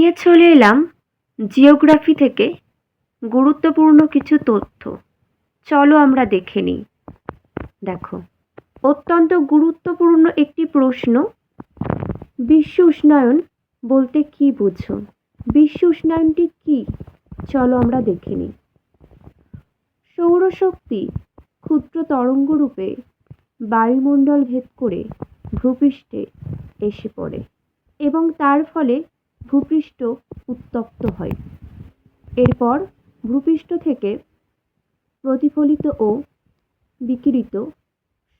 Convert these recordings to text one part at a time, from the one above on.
নিয়ে চলে এলাম জিওগ্রাফি থেকে গুরুত্বপূর্ণ কিছু তথ্য। চলো আমরা দেখে নিই। দেখো, অত্যন্ত গুরুত্বপূর্ণ একটি প্রশ্ন। বিশ্ব উষ্ণায়ন বলতে কি বুঝো? বিশ্ব উষ্ণায়নটি কি? চলো আমরা দেখে নিই। সৌরশক্তি ক্ষুদ্র তরঙ্গরূপে বায়ুমণ্ডল ভেদ করে ভূপৃষ্ঠে এসে পড়ে এবং তার ফলে ভূপৃষ্ঠ উত্তপ্ত হয়। এরপর ভূপৃষ্ঠ থেকে প্রতিফলিত ও বিকিরিত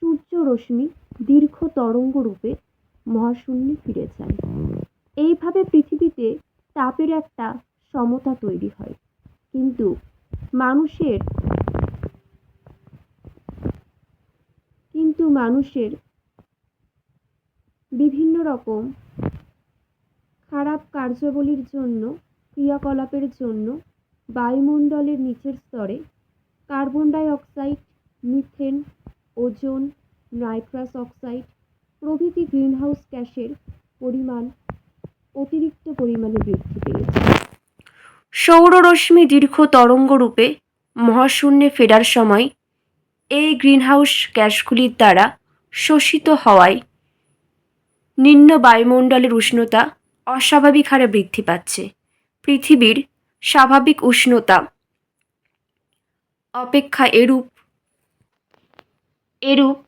সূর্য রশ্মি দীর্ঘ তরঙ্গরূপে মহাশূন্যে ফিরে যায়। এইভাবে পৃথিবীতে তাপের একটা সমতা তৈরি হয়। কিন্তু মানুষের কিন্তু মানুষের বিভিন্ন রকম খারাপ কার্যাবলীর জন্য, ক্রিয়াকলাপের জন্য বায়ুমণ্ডলের নিচের স্তরে carbon dioxide methane, ozone, nitrous oxide প্রভৃতি গ্রিনহাউস গ্যাসের পরিমাণ অতিরিক্ত পরিমাণে বৃদ্ধি পেয়েছে। সৌররশ্মি দীর্ঘ তরঙ্গরূপে মহাশূন্যে ফেরার সময় এই গ্রিনহাউস গ্যাসগুলির দ্বারা শোষিত হওয়ায় নিম্ন বায়ুমণ্ডলের উষ্ণতা অস্বাভাবিক হারে বৃদ্ধি পাচ্ছে। পৃথিবীর স্বাভাবিক উষ্ণতা অপেক্ষা এরূপ। এরূপ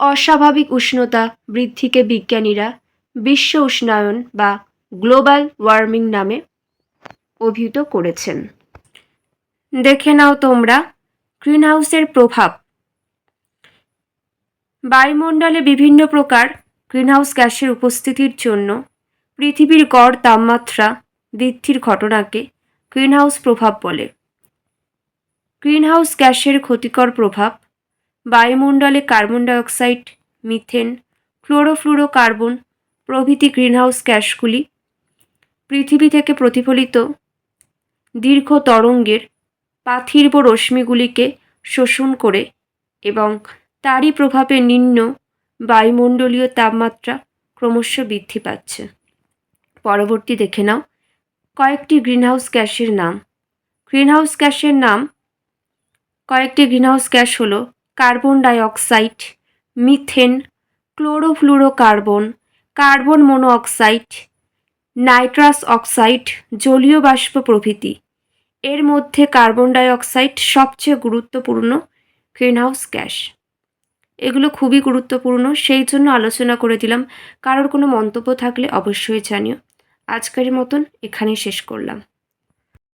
অস্বাভাবিক উষ্ণতা বৃদ্ধিকে বিজ্ঞানীরা বিশ্ব উষ্ণায়ন বা গ্লোবাল ওয়ার্মিং নামে অভিহিত করেছেন। দেখে নাও তোমরা গ্রিনহাউসের প্রভাব। বায়ুমণ্ডলে বিভিন্ন প্রকার গ্রিনহাউস গ্যাসের উপস্থিতির জন্য পৃথিবীর গড় তাপমাত্রা বৃদ্ধির ঘটনাকে গ্রিনহাউস প্রভাব বলে। গ্রিনহাউস গ্যাসের ক্ষতিকর প্রভাব বায়ুমণ্ডলে কার্বন ডাইঅক্সাইড, মিথেন ক্লোরোফ্লুরোকার্বন প্রভৃতি গ্রিনহাউস গ্যাসগুলি পৃথিবী থেকে প্রতিফলিত দীর্ঘ তরঙ্গের পার্থিব রশ্মিগুলিকে শোষণ করে এবং তারই প্রভাবে নিম্ন বায়ুমণ্ডলীয় তাপমাত্রা ক্রমশ বৃদ্ধি পাচ্ছে। পরবর্তী দেখে নাও। কয়েকটি গ্রিনহাউস গ্যাসের নাম। গ্রিনহাউস গ্যাসের নাম, কয়েকটি গ্রিনহাউস গ্যাস হলো carbon dioxide, methane, chlorofluorocarbon, carbon monoxide, nitrous oxide, জলীয় বাষ্প প্রভৃতি। এর মধ্যে কার্বন ডাইঅক্সাইড সবচেয়ে গুরুত্বপূর্ণ গ্রিনহাউস গ্যাস। এগুলো খুবই গুরুত্বপূর্ণ, সেই জন্য আলোচনা করে দিলাম। কারোর কোনো মন্তব্য থাকলে অবশ্যই জানিও। আজকের মতন এখানেই শেষ করলাম।